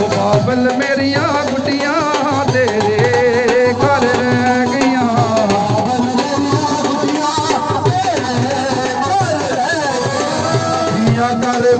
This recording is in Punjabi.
ਉਹ ਬਾਬਲ ਮੇਰੀਆਂ ਗੁੱਡੀਆਂ ਤੇਰੇ ਘਰ ਗਈਆਂ। ਗੁੱਡੀਆਂ ਕਰ